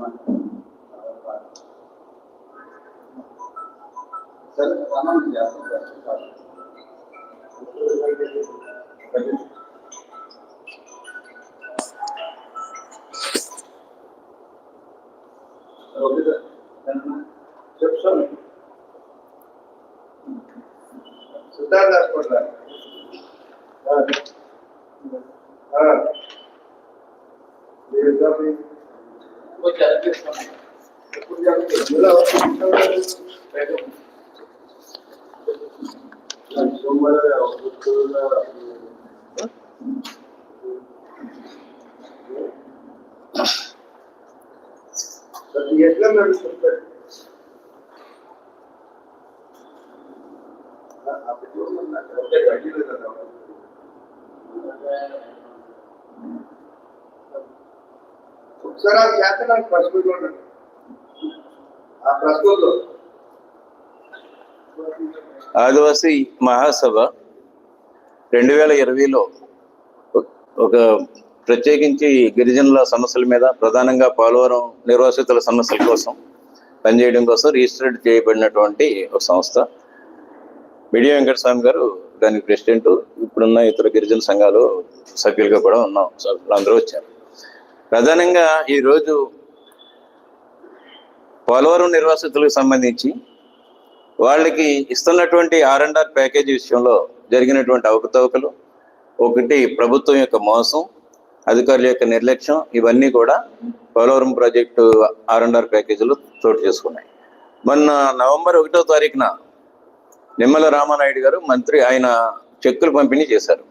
ఇంటి ఇవ్వండి. చదువుతాడు ఇలా. చెప్తాను అది ఎట్లా నడుస్తుంది ఒకసారి ఆ చేత నాకు ప్రశ్నలో ఉండండి ఆ ప్రశ్నలో ఆదివాసీ మహాసభ రెండు వేల ఇరవైలో ఒక ప్రత్యేకించి గిరిజనుల సమస్యల మీద ప్రధానంగా పోలవరం నిర్వాసితుల సమస్యల కోసం పనిచేయడం కోసం రిజిస్టర్డ్ చేయబడినటువంటి ఒక సంస్థ. మీడియా వెంకటస్వామి గారు దానికి ప్రెసిడెంట్ ఇప్పుడున్న ఇతర గిరిజన సంఘాలు సభ్యులుగా కూడా ఉన్నాం. అందరూ వచ్చారు. ప్రధానంగా ఈరోజు పోలవరం నిర్వాసితులకు సంబంధించి వాళ్ళకి ఇస్తున్నటువంటి ఆర్ అండ్ ఆర్ ప్యాకేజీ విషయంలో జరిగినటువంటి అవకతవకలు ఒకటి ప్రభుత్వం యొక్క మోసం అధికారుల యొక్క నిర్లక్ష్యం ఇవన్నీ కూడా Polavaram project R and R చోటు చేసుకున్నాయి. మొన్న నవంబర్ ఒకటో తారీఖున నిమ్మల రామానాయుడు గారు మంత్రి ఆయన చెక్కులు పంపిణీ చేశారు.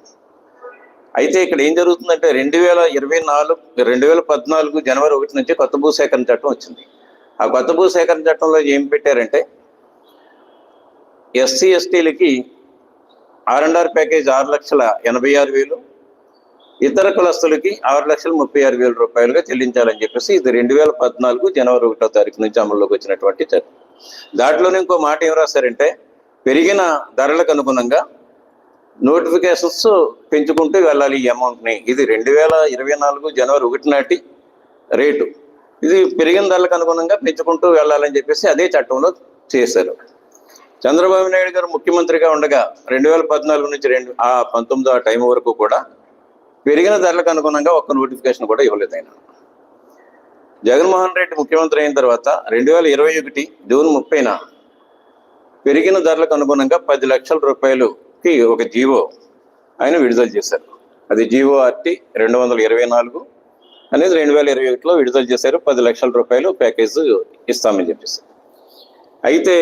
అయితే ఇక్కడ ఏం జరుగుతుందంటే రెండు వేల ఇరవై నాలుగు రెండు వేల పద్నాలుగు జనవరి ఒకటి నుంచి కొత్త భూసేకరణ చట్టం వచ్చింది. ఆ కొత్త భూసేకరణ చట్టంలో ఏం పెట్టారంటే ఎస్సీ ఎస్టీలకి ఆర్ అండ్ ఆర్ ప్యాకేజ్ ఆరు లక్షల ఎనభై ఆరు వేలు ఇతర కులస్తులకి ఆరు లక్షల ముప్పై ఆరు వేల రూపాయలుగా చెల్లించాలని చెప్పేసి ఇది రెండు వేల పద్నాలుగు జనవరి ఒకటో తారీఖు నుంచి అమల్లోకి వచ్చినటువంటి చట్టం. దాంట్లోనే ఇంకో మాట ఏం రాశారంటే పెరిగిన ధరలకు అనుగుణంగా నోటిఫికేషన్స్ పెంచుకుంటూ వెళ్ళాలి ఈ అమౌంట్ని. ఇది రెండు వేల ఇరవై నాలుగు జనవరి ఒకటి నాటి రేటు. ఇది పెరిగిన ధరలకు అనుగుణంగా పెంచుకుంటూ వెళ్ళాలని చెప్పేసి అదే చట్టంలో చేశారు. చంద్రబాబు నాయుడు గారు ముఖ్యమంత్రిగా ఉండగా రెండు వేల పద్నాలుగు నుంచి రెండు ఆ పంతొమ్మిదో ఆ టైం వరకు కూడా పెరిగిన ధరలకు అనుగుణంగా ఒక్క నోటిఫికేషన్ కూడా ఇవ్వలేదు ఆయన. జగన్మోహన్ రెడ్డి ముఖ్యమంత్రి అయిన తర్వాత రెండు వేల ఇరవై ఒకటి జూన్ ముప్పైన పెరిగిన ధరలకు అనుగుణంగా పది లక్షల రూపాయలుకి ఒక జీవో ఆయన విడుదల చేశారు. అది జీవో ఆర్టీ రెండు వందల ఇరవై నాలుగు అనేది రెండు వేల ఇరవై ఒకటిలో విడుదల చేశారు. పది లక్షల రూపాయలు ప్యాకేజ్ ఇస్తామని చెప్పేసి. అయితే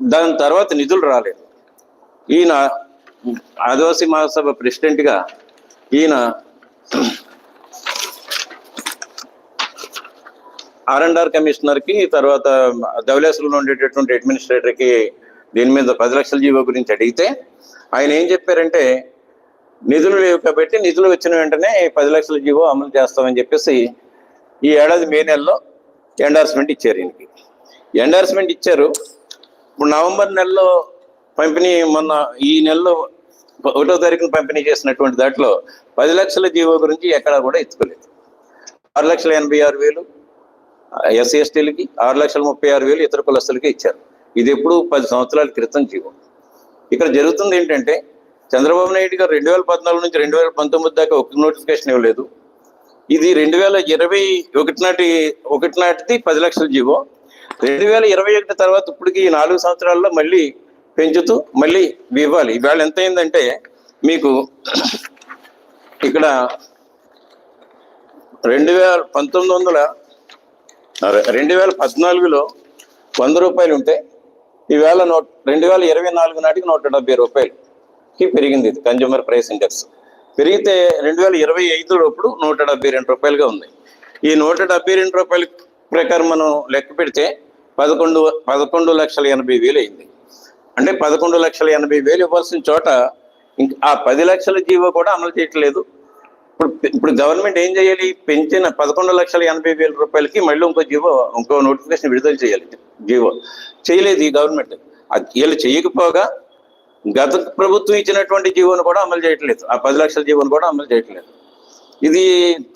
దాని తర్వాత నిధులు రాలేదు. ఈయన ఆదివాసీ మహాసభ ప్రెసిడెంట్గా ఈయన ఆర్ అండ్ ఆర్ కమిషనర్కి తర్వాత ధవలేశ్వరంలో ఉండేటటువంటి అడ్మినిస్ట్రేటర్కి దీని మీద పది లక్షల జీవో గురించి అడిగితే ఆయన ఏం చెప్పారంటే నిధులు లేవు కాబట్టి నిధులు వచ్చిన వెంటనే పది లక్షల జీవో అమలు చేస్తామని చెప్పేసి ఈ ఏడాది మే నెలలో ఎండార్స్మెంట్ ఇచ్చారు ఈయనకి. ఎండార్స్మెంట్ ఇచ్చారు. ఇప్పుడు నవంబర్ నెలలో పంపిణీ మొన్న ఈ నెలలో ఒకటో తారీఖున పంపిణీ చేసినటువంటి దాంట్లో పది లక్షల జీవో గురించి ఎక్కడా కూడా ఎత్తుకోలేదు. ఆరు లక్షల ఎనభై ఆరు వేలు ఎస్సీ ఎస్టీలకి ఆరు లక్షల ముప్పై ఆరు వేలు ఇతర కులస్తులకి ఇచ్చారు. ఇది ఎప్పుడు పది సంవత్సరాల క్రితం జీవో. ఇక్కడ జరుగుతుంది ఏంటంటే చంద్రబాబు నాయుడు గారు రెండు వేల పద్నాలుగు నుంచి రెండు వేల పంతొమ్మిది దాకా ఒక నోటిఫికేషన్ ఇవ్వలేదు. ఇది రెండు వేల ఇరవై ఒకటి నాటి ఒకటి నాటిది పది లక్షల జీవో. రెండు వేల ఇరవై ఒకటి తర్వాత ఇప్పటికి ఈ నాలుగు సంవత్సరాల్లో మళ్ళీ పెంచుతూ మళ్ళీ ఇవ్వాలి. ఇవాళ ఎంత అయిందంటే మీకు ఇక్కడ రెండు వేల పంతొమ్మిది వందల రెండు వేల పద్నాలుగులో వంద రూపాయలు ఉంటే ఈవేళ నూట రెండు వేల ఇరవై నాలుగు నాటికి నూట డెబ్బై రూపాయలుకి పెరిగింది ఇది కన్జ్యూమర్ ప్రైస్ ఇండెక్స్ పెరిగితే రెండు వేల ఇరవై ఐదు నూట డెబ్బై రెండు రూపాయలుగా ఉంది. ఈ నూట డెబ్బై రెండు రూపాయల ప్రకారం మనం లెక్క పెడితే పదకొండు పదకొండు లక్షల ఎనభై వేలు అయింది. అంటే పదకొండు లక్షల ఎనభై వేలు ఇవ్వాల్సిన చోట ఆ పది లక్షల జీవో కూడా అమలు చేయట్లేదు. ఇప్పుడు ఇప్పుడు గవర్నమెంట్ ఏం చేయాలి? పెంచిన పదకొండు లక్షల ఎనభై వేల రూపాయలకి మళ్ళీ ఇంకో జీవో ఇంకో నోటిఫికేషన్ విడుదల చేయాలి జీవో. చేయలేదు ఈ గవర్నమెంట్. వీళ్ళు చేయకపోగా గత ప్రభుత్వం ఇచ్చినటువంటి జీవోను కూడా అమలు చేయట్లేదు. ఆ పది లక్షల జీవోను కూడా అమలు చేయట్లేదు. ఇది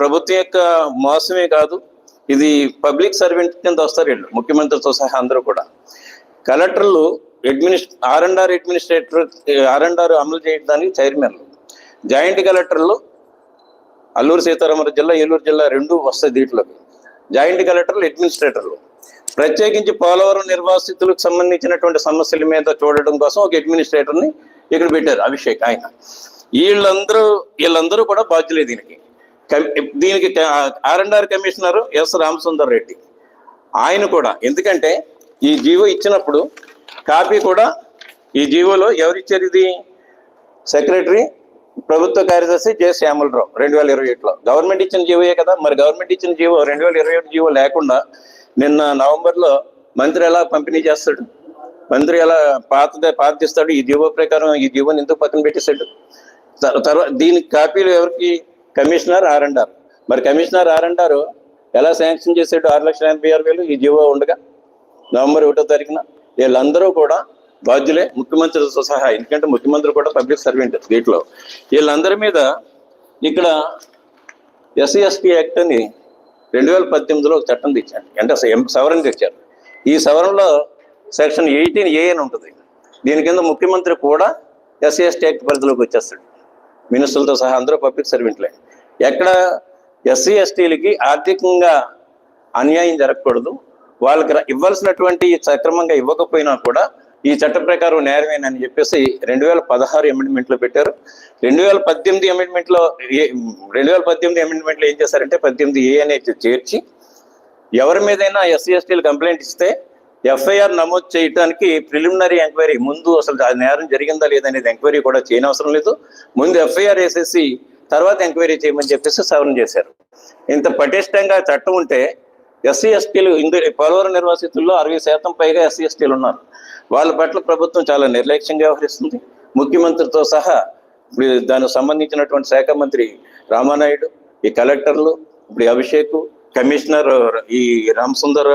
ప్రభుత్వం యొక్క మోసమే కాదు ఇది పబ్లిక్ సర్వెంట్ కింద వస్తారు వీళ్ళు ముఖ్యమంత్రితో సహా అందరూ కూడా. కలెక్టర్లు అడ్మినిస్ R and R administrator R and R అమలు చేయడానికి చైర్మన్లు జాయింట్ కలెక్టర్లు అల్లూరు సీతారామరాజు జిల్లా ఏలూరు జిల్లా రెండు వస్తాయి దీంట్లోకి. జాయింట్ కలెక్టర్లు అడ్మినిస్ట్రేటర్లు ప్రత్యేకించి పోలవరం నిర్వాసితులకు సంబంధించినటువంటి సమస్యల మీద చూడడం కోసం ఒక అడ్మినిస్ట్రేటర్ని ఇక్కడ పెట్టారు అభిషేక్ ఆయన. వీళ్ళందరూ వీళ్ళందరూ కూడా బాధ్యులే దీనికి. దీనికి R and R commissioner S Ramasundar Reddy. ఆయన కూడా ఎందుకంటే ఈ జీవో ఇచ్చినప్పుడు కాపీ కూడా ఈ జీవోలో ఎవరిచ్చారు ఇది సెక్రటరీ ప్రభుత్వ కార్యదర్శి జె. శ్యామలరావు రెండు వేల ఇరవై ఒకటిలో గవర్నమెంట్ ఇచ్చిన జీవోయే కదా? మరి గవర్నమెంట్ ఇచ్చిన జీవో రెండు వేల ఇరవై ఒకటి జీవో లేకుండా నిన్న నవంబర్లో మంత్రి ఎలా పంపిణీ చేస్తాడు? మంత్రి ఎలా పాత పాతిస్తాడు? ఈ జీవో ప్రకారం ఈ జీవోని ఎందుకు పక్కన పెట్టేశాడు? తర్వాత దీనికి కాపీలు ఎవరికి? Commissioner R and R. మరి కమిషనర్ ఆర్ అండ్ ఎలా శాంక్షన్ చేసాడు ఆరు లక్షల ఎనభై ఆరు వేలు ఈ జీవో ఉండగా? నవంబర్ ఒకటో తారీఖున? వీళ్ళందరూ కూడా బాధ్యులే. ముఖ్యమంత్రితో సహా ఎందుకంటే ముఖ్యమంత్రి కూడా పబ్లిక్ సర్వెంట్ దీంట్లో వీళ్ళందరి మీద ఇక్కడ ఎస్సీ ఎస్టీ యాక్ట్ అని రెండు వేల పద్దెనిమిదిలో ఒక చట్టం తెచ్చాడు అంటే సవరణ తెచ్చారు. ఈ సవరణలో సెక్షన్ ఎయిటీన్ ఏ అని ఉంటుంది. దీని కింద ముఖ్యమంత్రి కూడా ఎస్సీ ఎస్టీ యాక్ట్ పరిధిలోకి వచ్చేస్తాడు. మినిస్టర్లతో సహా అందరూ పబ్లిక్ సర్వెంట్లే. ఎక్కడ ఎస్సీ ఎస్టీలకి ఆర్థికంగా అన్యాయం జరగకూడదు. వాళ్ళకి ఇవ్వాల్సినటువంటి సక్రమంగా ఇవ్వకపోయినా కూడా ఈ చట్ట ప్రకారం నేరమేనని చెప్పేసి రెండు వేల పదహారు అమెండ్మెంట్లో పెట్టారు. రెండు వేల పద్దెనిమిది అమెండ్మెంట్లో ఏ- రెండు వేల పద్దెనిమిది అమెండ్మెంట్లో ఏం చేశారంటే పద్దెనిమిది ఏ అనేది చేర్చి ఎవరి మీదైనా ఎస్సీ ఎస్టీలు కంప్లైంట్ ఇస్తే ఎఫ్ఐఆర్ నమోదు చేయడానికి ప్రిలిమినరీ ఎంక్వైరీ ముందు అసలు ఆ నేరం జరిగిందా లేదనేది ఎంక్వైరీ కూడా చేయనవసరం లేదు. ముందు ఎఫ్ఐఆర్ వేసేసి తర్వాత ఎంక్వైరీ చేయమని చెప్పేసి సవరణ చేశారు. ఇంత పటిష్టంగా చట్టం ఉంటే ఎస్సీ ఎస్టీలు ఇందు పోలవరం నిర్వాసితుల్లో అరవై శాతం పైగా ఎస్సీ ఎస్టీలు ఉన్నారు. వాళ్ళ పట్ల ప్రభుత్వం చాలా నిర్లక్ష్యంగా వ్యవహరిస్తుంది. ముఖ్యమంత్రితో సహా ఇప్పుడు దానికి సంబంధించినటువంటి శాఖ మంత్రి రామానాయుడు ఈ కలెక్టర్లు ఇప్పుడు అభిషేక్ కమిషనర్ ఈ రామసుందర్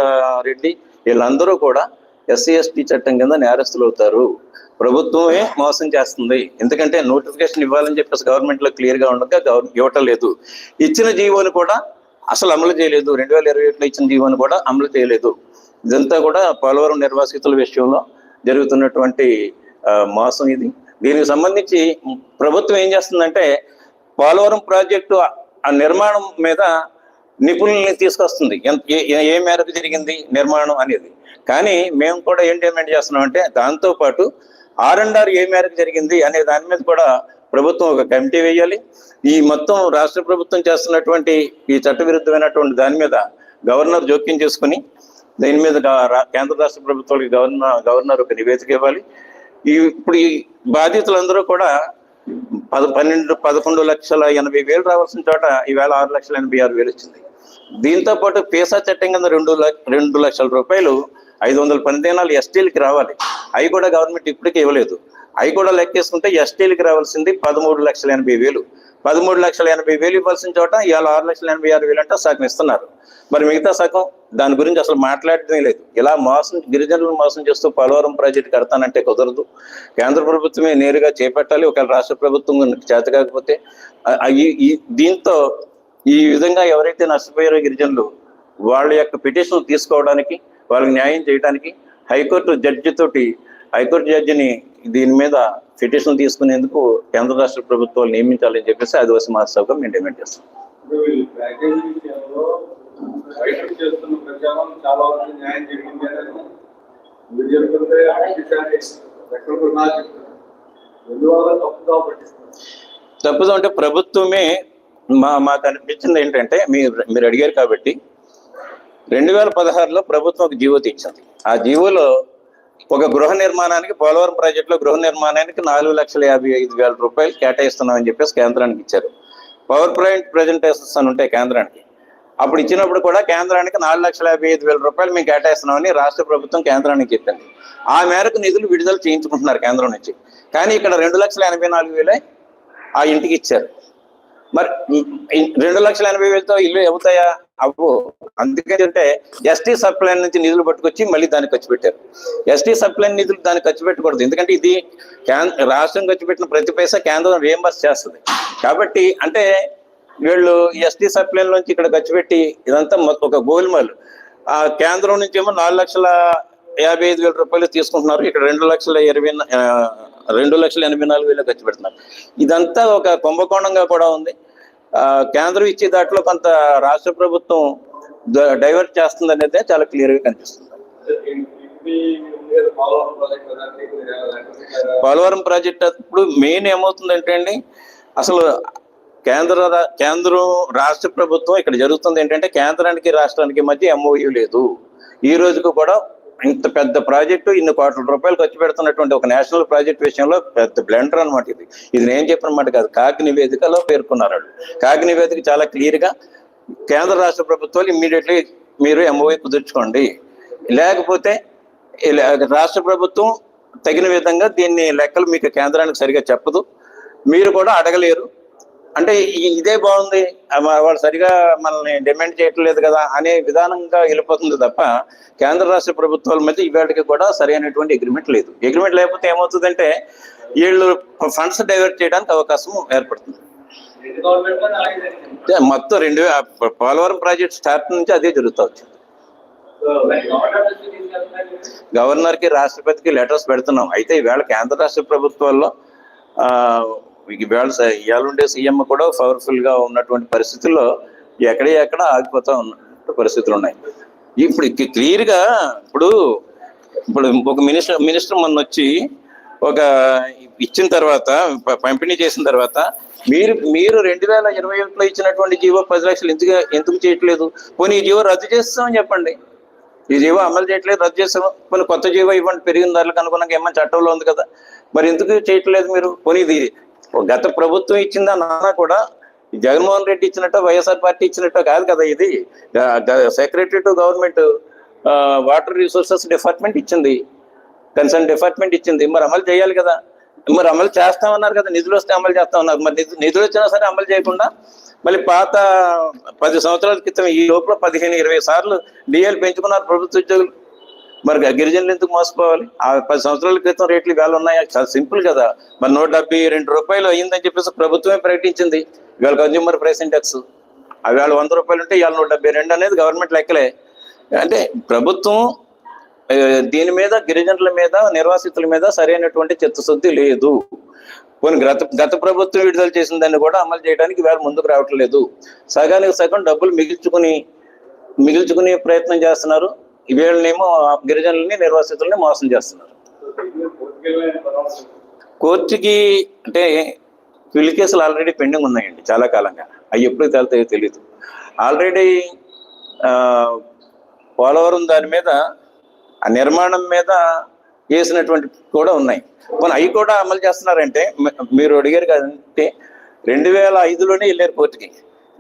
రెడ్డి వీళ్ళందరూ కూడా ఎస్సీ ఎస్టీ చట్టం కింద నేరస్తులు అవుతారు ప్రభుత్వమే మోసం చేస్తుంది. ఎందుకంటే నోటిఫికేషన్ ఇవ్వాలని చెప్పేసి గవర్నమెంట్లో క్లియర్గా ఉండగా గవర్న- ఇవ్వటం లేదు. ఇచ్చిన జీవోని కూడా అసలు అమలు చేయలేదు. రెండు వేల ఇరవై ఒకటిలో ఇచ్చిన జీవోని కూడా అమలు చేయలేదు. ఇదంతా కూడా పోలవరం నిర్వాసితుల విషయంలో జరుగుతున్నటువంటి మోసం ఇది. దీనికి సంబంధించి ప్రభుత్వం ఏం చేస్తుందంటే పోలవరం ప్రాజెక్టు ఆ నిర్మాణం మీద నిపుణుల్ని తీసుకొస్తుంది. ఎంత- ఏ- మేరకు జరిగింది నిర్మాణం అనేది. కానీ మేము కూడా ఏం డిమాండ్ చేస్తున్నాం అంటే దాంతో పాటు ఆర్ అండ్ ఆర్ ఏ మేరకు జరిగింది అనే దాని మీద కూడా ప్రభుత్వం ఒక కమిటీ వేయాలి. ఈ మొత్తం రాష్ట్ర ప్రభుత్వం చేస్తున్నటువంటి ఈ చట్టవిరుద్ధమైనటువంటి దాని మీద గవర్నర్ జోక్యం చేసుకుని దీని మీద కేంద్ర రాష్ట్ర ప్రభుత్వాలకి గవర్నర్ గవర్నర్ ఒక నివేదిక ఇవ్వాలి. ఈ ఇప్పుడు ఈ బాధితులందరూ కూడా పద పన్నెండు పదకొండు లక్షల ఎనభై వేలు రావాల్సిన చోట ఈవేళ ఆరు లక్షల ఎనభై ఆరు వేలు వచ్చింది. దీంతో పాటు పేసా చట్టం కింద రెండు లక్ష రెండు లక్షల రూపాయలు ఐదు వందల పనిదినాలు ఎస్టీలకి రావాలి. అవి కూడా గవర్నమెంట్ ఇప్పటికీ ఇవ్వలేదు. అవి కూడా లెక్కేసుకుంటే ఎస్టీలకు రావాల్సింది పదమూడు లక్షల ఎనభై వేలు. పదమూడు లక్షల ఎనభై వేలు ఇవ్వాల్సిన చోట ఇవాళ ఆరు లక్షల ఎనభై ఆరు వేలు అంటే సగం ఇస్తున్నారు. మరి మిగతా సగం దాని గురించి అసలు మాట్లాడటమే లేదు. ఇలా మోసం గిరిజనులను మోసం చేస్తూ పోలవరం ప్రాజెక్టు కడతానంటే కుదరదు. కేంద్ర ప్రభుత్వమే నేరుగా చేపట్టాలి. ఒకవేళ రాష్ట్ర ప్రభుత్వం చేత కాకపోతే ఈ- ఈ దీంతో ఈ విధంగా ఎవరైతే నష్టపోయారో గిరిజనులు వాళ్ళ యొక్క పిటిషన్ తీసుకోవడానికి వాళ్ళకి న్యాయం చేయడానికి హైకోర్టు జడ్జి తోటి హైకోర్టు జడ్జిని దీని మీద పిటిషన్ తీసుకునేందుకు కేంద్ర రాష్ట్ర ప్రభుత్వాలు నియమించాలని చెప్పేసి ఆదివాసీ మహాసభగా మేము డిమాండ్ చేస్తాం. తప్పుదో అంటే ప్రభుత్వమే మా మాకు అనిపించింది ఏంటంటే మీరు మీరు అడిగారు కాబట్టి రెండు వేల పదహారులో ప్రభుత్వం ఒక జీవో తెచ్చింది. ఆ జీవోలో ఒక గృహ నిర్మాణానికి పోలవరం ప్రాజెక్టులో గృహ నిర్మాణానికి నాలుగు లక్షల యాభై ఐదు వేల రూపాయలు కేటాయిస్తున్నామని చెప్పేసి కేంద్రానికి ఇచ్చారు. పవర్ పాయింట్ ప్రజెంటేషన్స్ అని ఉంటాయి కేంద్రానికి. అప్పుడు ఇచ్చినప్పుడు కూడా కేంద్రానికి నాలుగు లక్షల యాభై ఐదు వేల రూపాయలు మేము కేటాయిస్తున్నామని రాష్ట్ర ప్రభుత్వం కేంద్రానికి చెప్పింది. ఆ మేరకు నిధులు విడుదల చేయించుకుంటున్నారు కేంద్రం నుంచి. కానీ ఇక్కడ రెండు లక్షల ఎనభై నాలుగు వేలే ఆ ఇంటికి ఇచ్చారు. మరి రెండు లక్షల ఎనభై వేలతో ఇల్లు అవుతాయా? అవ్వు. అందుకంటే ఎస్టీ సప్లైన్ నుంచి నిధులు పట్టుకొచ్చి మళ్ళీ దాన్ని ఖర్చు పెట్టారు. ఎస్టీ సప్లైన్ నిధులు దాన్ని ఖర్చు పెట్టకూడదు. ఎందుకంటే ఇది కేంద్ర రాష్ట్రం ఖర్చు పెట్టిన ప్రతి పైసా కేంద్రం రియంబర్స్ చేస్తుంది. కాబట్టి అంటే వీళ్ళు ఎస్టీ సప్లైన్ నుంచి ఇక్కడ ఖర్చు పెట్టి ఇదంతా ఒక గోల్మాల్. ఆ కేంద్రం నుంచి ఏమో నాలుగు లక్షల యాభై ఐదు వేల రూపాయలు తీసుకుంటున్నారు. ఇక్కడ రెండు లక్షల ఇరవై రెండు లక్షల ఎనభై నాలుగు వేలు ఖర్చు పెడుతున్నారు. ఇదంతా ఒక కుంభకోణంగా కూడా ఉంది. కేంద్రం ఇచ్చే దాంట్లో కొంత రాష్ట్ర ప్రభుత్వం డైవర్ట్ చేస్తుంది అనేది చాలా క్లియర్గా కనిపిస్తుంది. పోలవరం ప్రాజెక్ట్ అప్పుడు మెయిన్ ఏమవుతుందంటే అండి అసలు కేంద్ర కేంద్రం రాష్ట్ర ప్రభుత్వం ఇక్కడ జరుగుతుంది ఏంటంటే కేంద్రానికి రాష్ట్రానికి మధ్య ఎంఓయూ లేదు. ఈ రోజుకు కూడా ఇంత పెద్ద ప్రాజెక్టు ఇన్ని కోట్ల రూపాయలు ఖర్చు పెడుతున్నటువంటి ఒక నేషనల్ ప్రాజెక్ట్ విషయంలో పెద్ద బ్లెండర్ అనమాట ఇది. ఇది నేను చెప్పిన మాట కాదు. కాగ్ నివేదికలో పేర్కొన్నారు వాళ్ళు కాగ్ నివేదిక చాలా క్లియర్గా కేంద్ర రాష్ట్ర ప్రభుత్వాలు ఇమ్మీడియట్లీ మీరు ఎంఓఏ కుదుర్చుకోండి. లేకపోతే ఇలా రాష్ట్ర ప్రభుత్వం తగిన విధంగా దీన్ని లెక్కలు మీకు కేంద్రానికి సరిగా చెప్పదు. మీరు కూడా అడగలేరు. అంటే ఇదే బాగుంది. వాళ్ళు సరిగా మనల్ని డిమాండ్ చేయట్లేదు కదా అనే విధానంగా వెళ్ళిపోతుంది తప్ప కేంద్ర రాష్ట్ర ప్రభుత్వాల మధ్య ఇవాటికి కూడా సరైనటువంటి అగ్రిమెంట్ లేదు. అగ్రిమెంట్ లేకపోతే ఏమవుతుందంటే వీళ్ళు ఫండ్స్ డైవర్ట్ చేయడానికి అవకాశం ఏర్పడుతుంది. మొత్తం రెండు పోలవరం ప్రాజెక్ట్ స్టార్ట్ నుంచి అదే జరుగుతూ వచ్చింది. గవర్నర్కి రాష్ట్రపతికి లెటర్స్ పెడుతున్నాం. అయితే ఈవేళ కేంద్ర రాష్ట్ర ప్రభుత్వాల్లో ఇవాళ ఉండే సీఎం కూడా పవర్ఫుల్గా ఉన్నటువంటి పరిస్థితుల్లో ఎక్కడ ఎక్కడ ఆగిపోతా ఉన్నటువంటి పరిస్థితులు ఉన్నాయి. ఇప్పుడు క్లియర్గా ఇప్పుడు ఇప్పుడు ఒక మినిస్టర్ మినిస్టర్ మొన్న వచ్చి ఒక ఇచ్చిన తర్వాత ప- పంపిణీ చేసిన తర్వాత మీరు మీరు రెండు వేల ఇరవై ఒకటిలో ఇచ్చినటువంటి జీవో పది లక్షలు ఎందుకు ఎందుకు చేయట్లేదు? పోనీ ఈ జీవో రద్దు చేస్తామని చెప్పండి. ఈ జీవో అమలు చేయట్లేదు రద్దు చేస్తాము. కొన్ని కొత్త జీవో ఇవ్వండి పెరిగిన ధరలకు అనుకున్నాక ఏమన్నా చట్టంలో ఉంది కదా. మరి ఎందుకు చేయట్లేదు మీరు? పోనీ ఇది గత ప్రభుత్వం ఇచ్చిందా నాన్న కూడా? జగన్మోహన్ రెడ్డి ఇచ్చినట్టు వైఎస్ఆర్ పార్టీ ఇచ్చినట్టు కాదు కదా ఇది. Secretary to government water resources department ఇచ్చింది. కన్సర్న్ డిపార్ట్మెంట్ ఇచ్చింది. మరి అమలు చేయాలి కదా. మరి అమలు చేస్తామన్నారు కదా నిధులు వస్తే అమలు చేస్తామన్నారు. మరి నిధు- నిధులు వచ్చినా సరే అమలు చేయకుండా మళ్ళీ పాత పది సంవత్సరాల క్రితం ఈ లోపల పదిహేను ఇరవై సార్లు డిఎల్ పెంచుకున్నారు ప్రభుత్వ ఉద్యోగులు. మరి గిరిజనులు ఎందుకు మోసపోవాలి? ఆ పది సంవత్సరాల క్రితం రేట్లు వేలు ఉన్నాయా? చాలా సింపుల్ కదా. మరి నూట డెబ్బై రెండు రూపాయలు అయ్యిందని చెప్పేసి ప్రభుత్వమే ప్రకటించింది. ఇవాళ కన్జ్యూమర్ ప్రైస్ ఇండెక్స్ అవి వేళ వంద రూపాయలు ఉంటే ఇవాళ నూట డెబ్బై రెండు అనేది గవర్నమెంట్ లెక్కలే. అంటే ప్రభుత్వం దీని మీద గిరిజనుల మీద నిర్వాసితుల మీద సరైనటువంటి చిత్తశుద్ధి లేదు. కొన్ని గత గత ప్రభుత్వం విడుదల చేసిన దాన్ని కూడా అమలు చేయడానికి వేళ ముందుకు రావట్లేదు. సగానికి సగం డబ్బులు మిగిల్చుకుని మిగిల్చుకునే ప్రయత్నం చేస్తున్నారు. వీళ్ళనేమో గిరిజనుల్ని నిర్వాసితుల్ని మోసం చేస్తున్నారు. కోర్టుకి అంటే పిల్లి కేసులు ఆల్రెడీ పెండింగ్ ఉన్నాయండి చాలా కాలంగా. అవి ఎప్పుడు తేలుతాయో తెలియదు ఆల్రెడీ పోలవరం దాని మీద ఆ నిర్మాణం మీద వేసినటువంటి కూడా ఉన్నాయి. పోనీ అవి కూడా అమలు చేస్తున్నారంటే మీరు అడిగారు కదంటే రెండు వేల ఐదులోనే వెళ్ళారు కోర్టుకి.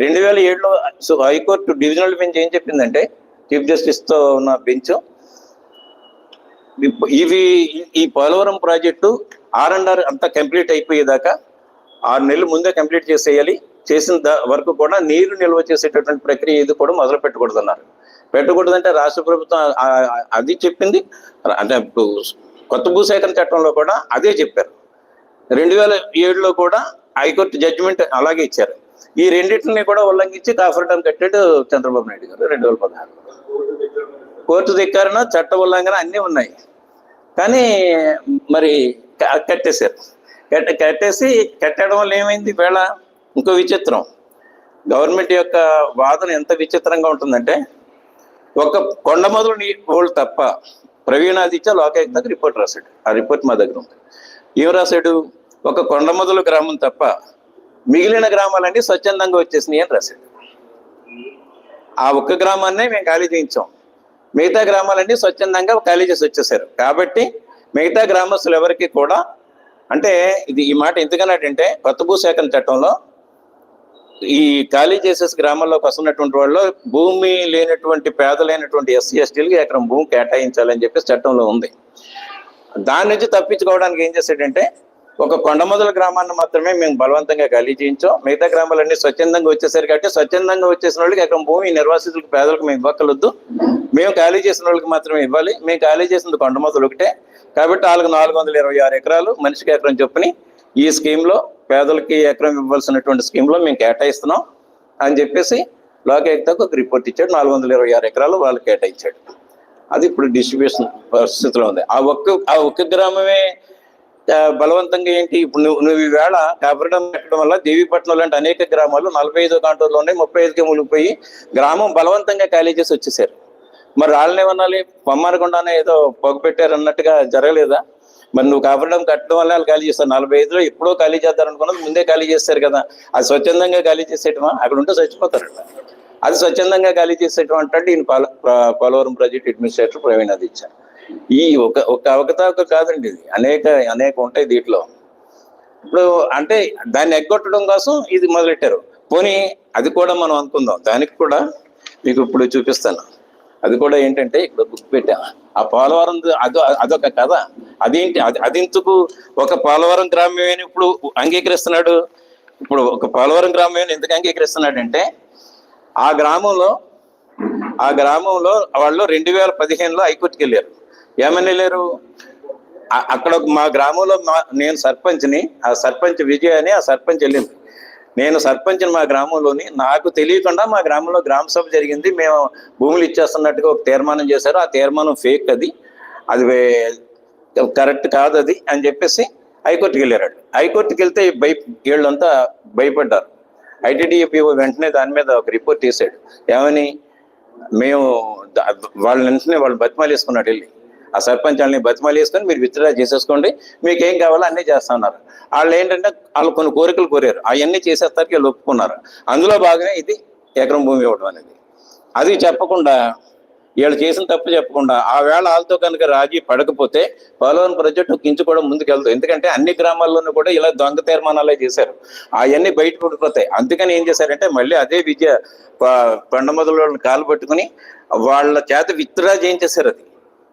రెండు వేల ఏడులో సో హైకోర్టు డివిజనల్ బెంచ్ ఏం చెప్పిందంటే చీఫ్ జస్టిస్తో ఉన్న బెంచ్. ఇవి ఈ- Polavaram project R and R అంతా కంప్లీట్ అయిపోయేదాకా ఆరు నెలలు ముందే కంప్లీట్ చేసేయాలి. చేసిన ద- వరకు కూడా నీరు నిల్వ చేసేటటువంటి ప్రక్రియ ఇది కూడా మొదలు పెట్టకూడదన్నారు. పెట్టకూడదంటే రాష్ట్ర ప్రభుత్వం అది చెప్పింది. అంటే కొత్త భూసేకరణ చట్టంలో కూడా అదే చెప్పారు. రెండు వేల ఏడులో కూడా హైకోర్టు జడ్జిమెంట్ అలాగే ఇచ్చారు. ఈ రెండింటిని కూడా ఉల్లంఘించి కాఫర్ కట్టాడు చంద్రబాబు నాయుడు గారు రెండు వేల పదహారు కోర్టు ధిక్కారణ చట్ట ఉల్లంఘన అన్నీ ఉన్నాయి. కానీ మరి కట్టేశారు. కట్ట కట్టేసి కట్టడం వల్ల ఏమైంది వేళ ఇంకో విచిత్రం. గవర్నమెంట్ యొక్క వాదన ఎంత విచిత్రంగా ఉంటుందంటే ఒక కొండ మొదలు వాళ్ళు తప్ప ప్రవీణాదిత్య లోకాయుక్తకు రిపోర్ట్ రాశాడు. ఆ రిపోర్ట్ మా దగ్గర ఉంది. ఏం రాశాడు? ఒక కొండ మొదలు గ్రామం తప్ప మిగిలిన గ్రామాలన్నీ స్వచ్ఛందంగా వచ్చేసినాయి అని రాశాడు ఆ ఒక్క గ్రామాన్నే మేము ఖాళీ చేయించాం. మిగతా గ్రామాలన్నీ స్వచ్ఛందంగా ఖాళీ చేసి వచ్చేసారు. కాబట్టి మిగతా గ్రామస్తులు ఎవరికి కూడా అంటే ఇది ఈ మాట ఎందుకన్నట్టంటే కొత్త భూసేకరణ చట్టంలో ఈ ఖాళీ చేసేసి గ్రామాల్లోకి వస్తున్నటువంటి వాళ్ళు భూమి లేనటువంటి పేదలైనటువంటి ఎస్సీ ఎస్టీలకి ఎకరం భూమి కేటాయించాలని చెప్పేసి చట్టంలో ఉంది. దాని నుంచి తప్పించుకోవడానికి ఏం చేశాడంటే ఒక కొండమొదల గ్రామాన్ని మాత్రమే మేము బలవంతంగా ఖాళీ చేయించాం. మిగతా గ్రామాలన్నీ స్వచ్ఛందంగా వచ్చేసారు కాబట్టి స్వచ్ఛందంగా వచ్చేసిన వాళ్ళకి ఎకరం భూమి నిర్వాసితులకు పేదలకు మేము ఇవ్వకలొద్దు మేము ఖాళీ చేసిన వాళ్ళకి మాత్రమే ఇవ్వాలి. మేము ఖాళీ చేసింది కొండమొదలు ఒకటే. కాబట్టి వాళ్ళకి నాలుగు వందల ఇరవై ఆరు ఎకరాలు మనిషికి ఎకరం చొప్పుని ఈ స్కీమ్లో పేదలకి ఎకరం ఇవ్వాల్సినటువంటి స్కీమ్లో మేము కేటాయిస్తున్నాం అని చెప్పేసి లోకేక్తకు ఒక రిపోర్ట్ ఇచ్చాడు. నాలుగు వందల ఇరవై ఆరు ఎకరాలు వాళ్ళు కేటాయించాడు. అది ఇప్పుడు డిస్ట్రిబ్యూషన్ పరిస్థితిలో ఉంది. ఆ ఒక్క ఆ ఒక్క గ్రామమే బలవంతంగా ఏంటి? ఇప్పుడు నువ్వు నువ్వు ఈవేళ కాపరడం పెట్టడం వల్ల దేవీపట్నం లాంటి అనేక గ్రామాలు నలభై ఐదో కాంటూరులో ఉన్నాయి ముప్పై ఐదుకి మునిగిపోయి గ్రామం బలవంతంగా ఖాళీ చేసి వచ్చేసారు. మరి వాళ్ళని ఏమనాలి? పొమ్మనకుండానే ఏదో పొగ పెట్టారు అన్నట్టుగా జరగలేదా? మరి నువ్వు కాపరడం కట్టడం వల్ల వాళ్ళు ఖాళీ చేస్తారు. నలభై ఐదులో ఎప్పుడో ఖాళీ చేద్దాం అనుకున్నది ముందే ఖాళీ చేస్తారు కదా. అది స్వచ్ఛందంగా ఖాళీ చేసేయటమా? అక్కడ ఉంటే చచ్చిపోతారు. అది స్వచ్ఛందంగా ఖాళీ చేసేటువంటి అంటే ఈయన పోల- పోలవరం ప్రాజెక్ట్ అడ్మినిస్ట్రేటర్ ప్రవీణ్ అది ఇచ్చారు. ఈ ఒక ఒక అవకతవక కాదండి ఇది. అనేక అనేక ఉంటాయి దీంట్లో. ఇప్పుడు అంటే దాన్ని ఎగ్గొట్టడం కోసం ఇది మొదలెట్టారు. పోనీ అది కూడా మనం అనుకుందాం. దానికి కూడా మీకు ఇప్పుడు చూపిస్తాను. అది కూడా ఏంటంటే ఇక్కడ బుక్ పెట్టాను ఆ పోలవరం అదో అదొక కథ. అదేంటి అది అదింతకు ఒక పోలవరం గ్రామ్యమని ఇప్పుడు అంగీకరిస్తున్నాడు? ఇప్పుడు ఒక పోలవరం గ్రామం ఎందుకు అంగీకరిస్తున్నాడంటే ఆ గ్రామంలో ఆ గ్రామంలో వాళ్ళు రెండు వేల పదిహేనులో హైకోర్టుకి వెళ్ళారు. ఏమని లేరు అక్కడ ఒక మా గ్రామంలో మా- నేను సర్పంచ్ని ఆ సర్పంచ్ విజయ్ అని ఆ సర్పంచ్ వెళ్ళింది. నేను సర్పంచ్ని మా గ్రామంలోని నాకు తెలియకుండా మా గ్రామంలో గ్రామ సభ జరిగింది. మేము భూములు ఇచ్చేస్తున్నట్టుగా ఒక తీర్మానం చేశారు. ఆ తీర్మానం ఫేక్ అది. అది వే- కరెక్ట్ కాదు అది అని చెప్పేసి హైకోర్టుకి వెళ్ళారు హైకోర్టుకి వెళ్తే భయ వీళ్ళంతా భయపడ్డారు. ఐటీడీఏపీఓ వెంటనే దాని మీద ఒక రిపోర్ట్ తీసాడు ఏమని? మేము వాళ్ళ వెంటనే వాళ్ళు బతిమాలు వేసుకున్నాడు వెళ్ళి. ఆ సర్పంచ్ వాళ్ళని బతిమాలు వేసుకొని మీరు విత్డ్రా చేసేసుకోండి. మీకు ఏం కావాలో అన్నీ చేస్తున్నారు. వాళ్ళు ఏంటంటే వాళ్ళు కొన్ని కోరికలు కోరారు. అవన్నీ చేసేస్తారు వీళ్ళు ఒప్పుకున్నారు. అందులో భాగమే ఇది ఎకరం భూమి ఇవ్వడం అనేది. అది చెప్పకుండా వీళ్ళు చేసిన తప్పు చెప్పకుండా ఆ వేళ వాళ్ళతో కనుక రాజీ పడకపోతే పోలవరం ప్రాజెక్టు కించి కూడా ముందుకెళ్తాం ఎందుకంటే అన్ని గ్రామాల్లోనూ కూడా ఇలా దొంగ తీర్మానాలే చేశారు. అవన్నీ బయట పడిపోతాయి. అందుకని ఏం చేశారంటే మళ్ళీ అదే విద్య కొండ మొదలు వాళ్ళని కాలు పట్టుకుని వాళ్ళ చేత విత్డ్రా చేయించేశారు అది.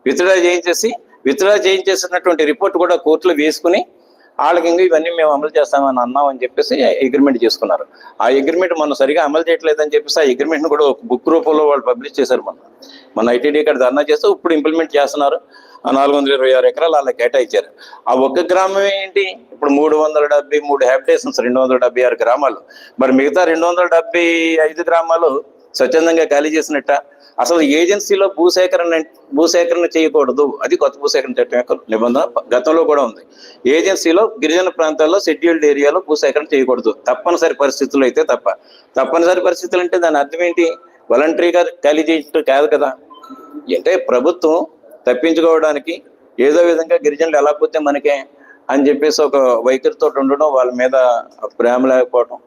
విత్డ్రా చేయించేసి విత్డ్రా చేయించేసినటువంటి రిపోర్ట్ కూడా కోర్టులో వేసుకుని వాళ్ళకి ఇంకా ఇవన్నీ మేము అమలు చేస్తామని అన్నామని చెప్పేసి అగ్రిమెంట్ చేసుకున్నారు. ఆ అగ్రిమెంట్ మనం సరిగా అమలు చేయట్లేదని చెప్పేసి ఆ అగ్రిమెంట్ కూడా బుక్ రూపంలో వాళ్ళు పబ్లిష్ చేశారు మన మన ఐటీడీ ఇక్కడ ధర్నా చేస్తే ఇప్పుడు ఇంప్లిమెంట్ చేస్తున్నారు. ఆ నాలుగు వందల ఇరవై ఆరు ఎకరాలు అలా కేటాయించారు. ఆ ఒక్క గ్రామం ఏంటి? ఇప్పుడు మూడు వందల డెబ్బై మూడు హ్యాబిటేషన్స్ రెండు వందల డెబ్బై ఆరు గ్రామాలు. మరి మిగతా రెండు వందల డెబ్బై ఐదు గ్రామాలు స్వచ్ఛందంగా ఖాళీ చేసినట్ట? అసలు ఏజెన్సీలో భూసేకరణ భూసేకరణ చేయకూడదు. అది కొత్త భూసేకరణ చట్టం యొక్క నిబంధన గతంలో కూడా ఉంది. ఏజెన్సీలో గిరిజన ప్రాంతాల్లో షెడ్యూల్డ్ ఏరియాలో భూసేకరణ చేయకూడదు. తప్పనిసరి పరిస్థితులు అయితే తప్ప. తప్పనిసరి పరిస్థితులు అంటే దాని అర్థం ఏంటి? వాలంటరీగా ఖాళీ చేయటం కాదు కదా. అంటే ప్రభుత్వం తప్పించుకోవడానికి ఏదో విధంగా గిరిజనులు ఎలా పోతే మనకే అని చెప్పేసి ఒక వైఖరితో ఉండడం వాళ్ళ మీద ప్రేమ లేకపోవడం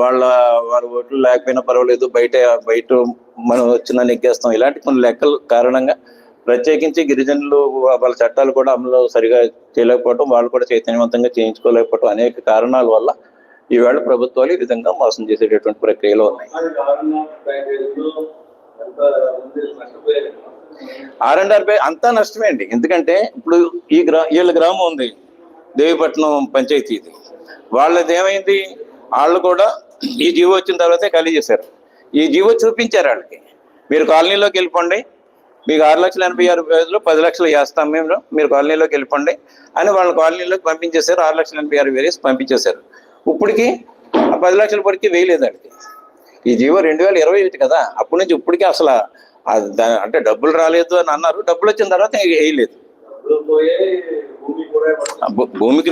వాళ్ళ వాళ్ళ ఓట్లు లేకపోయినా పర్వాలేదు బయట బయట మనం వచ్చిన నెగ్గేస్తాం. ఇలాంటి కొన్ని లెక్కల కారణంగా ప్రత్యేకించి గిరిజనులు వాళ్ళ చట్టాలు కూడా అమలు సరిగా చేయలేకపోవడం వాళ్ళు కూడా చైతన్యవంతంగా చేయించుకోలేకపోవడం అనేక కారణాల వల్ల ఈవేళ ప్రభుత్వాలు ఈ విధంగా మోసం చేసేటటువంటి ప్రక్రియలో ఉన్నాయి. ఆర్ అండ్ ఆర్ పై అంతా నష్టమే అండి. ఎందుకంటే ఇప్పుడు ఈ గ్రా వీళ్ళ గ్రామం ఉంది దేవిపట్నం పంచాయతీ ఇది. వాళ్ళది ఏమైంది వాళ్ళు కూడా ఈ జీవో వచ్చిన తర్వాతే ఖాళీ చేశారు. ఈ జీవో చూపించారు వాళ్ళకి. మీరు కాలనీలోకి వెళ్ళిపోండి. మీకు ఆరు లక్షల ఎనభై ఆరు వేలలో పది లక్షలు వేస్తాం మేము. మీరు కాలనీలోకి వెళ్ళిపోండి. అని వాళ్ళ కాలనీలోకి పంపించేశారు. ఆరు లక్షల ఎనభై ఆరు వేరేసి పంపించేశారు. ఇప్పటికి ఆ పది లక్షల పొడికి వేయలేదు వాళ్ళకి. ఈ జీవో రెండు వేల ఇరవై ఒకటి కదా. అప్పటి నుంచి ఇప్పటికీ అసలు అంటే డబ్బులు రాలేదు అని అన్నారు. డబ్బులు వచ్చిన తర్వాత వేయలేదు. భూమికి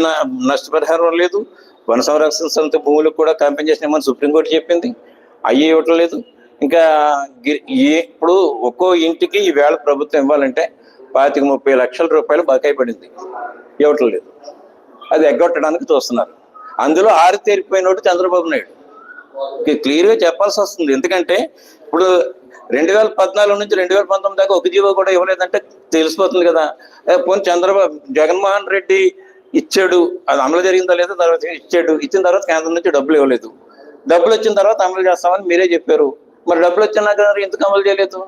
నష్టపరిహారం లేదు. వన సంరక్షణ సంస్థ భూములకు కూడా కాంపెన్సేషన్ ఇవ్వమని సుప్రీంకోర్టు చెప్పింది. అవి ఇవ్వటం లేదు. ఇంకా ఇప్పుడు ఒక్కో ఇంటికి ఈ వేళ ప్రభుత్వం ఇవ్వాలంటే పాతిక ముప్పై లక్షల రూపాయలు బకాయి పడింది. ఇవ్వటం లేదు. అది ఎగ్గొట్టడానికి చూస్తున్నారు. అందులో ఆరి తేరిపోయినోడు చంద్రబాబు నాయుడు. క్లియర్గా చెప్పాల్సి వస్తుంది. ఎందుకంటే ఇప్పుడు రెండు వేల పద్నాలుగు నుంచి రెండు వేల పంతొమ్మిది దాకా ఒక జీవో కూడా ఇవ్వలేదంటే తెలిసిపోతుంది కదా. పోనీ చంద్రబాబు జగన్మోహన్ రెడ్డి ఇచ్చాడు. అది అమలు జరిగిందా లేదో తర్వాత ఇచ్చాడు. ఇచ్చిన తర్వాత కేంద్రం నుంచి డబ్బులు ఇవ్వలేదు. డబ్బులు వచ్చిన తర్వాత అమలు చేస్తామని మీరే చెప్పారు. మరి డబ్బులు వచ్చినాక ఎందుకు అమలు చేయలేదు?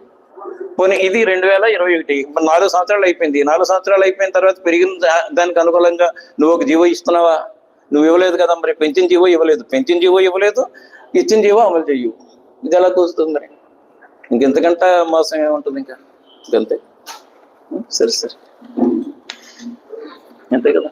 పోనీ ఇది రెండు వేల ఇరవై ఒకటి. మరి నాలుగు సంవత్సరాలు అయిపోయింది. నాలుగు సంవత్సరాలు అయిపోయిన తర్వాత పెరిగిన దానికి అనుకూలంగా నువ్వు ఒక జీవో ఇస్తున్నావా? నువ్వు ఇవ్వలేదు కదా మరి. పెంచిన జీవో ఇవ్వలేదు. పెంచిన జీవో ఇవ్వలేదు. ఇచ్చిన జీవో అమలు చెయ్యు. ఇది ఎలా కూస్తుంది మరి? ఇంకెంతకంటే మోసం ఏముంటుంది ఇంకా? ఇంకంతే సరే సరే. అంతే కదా?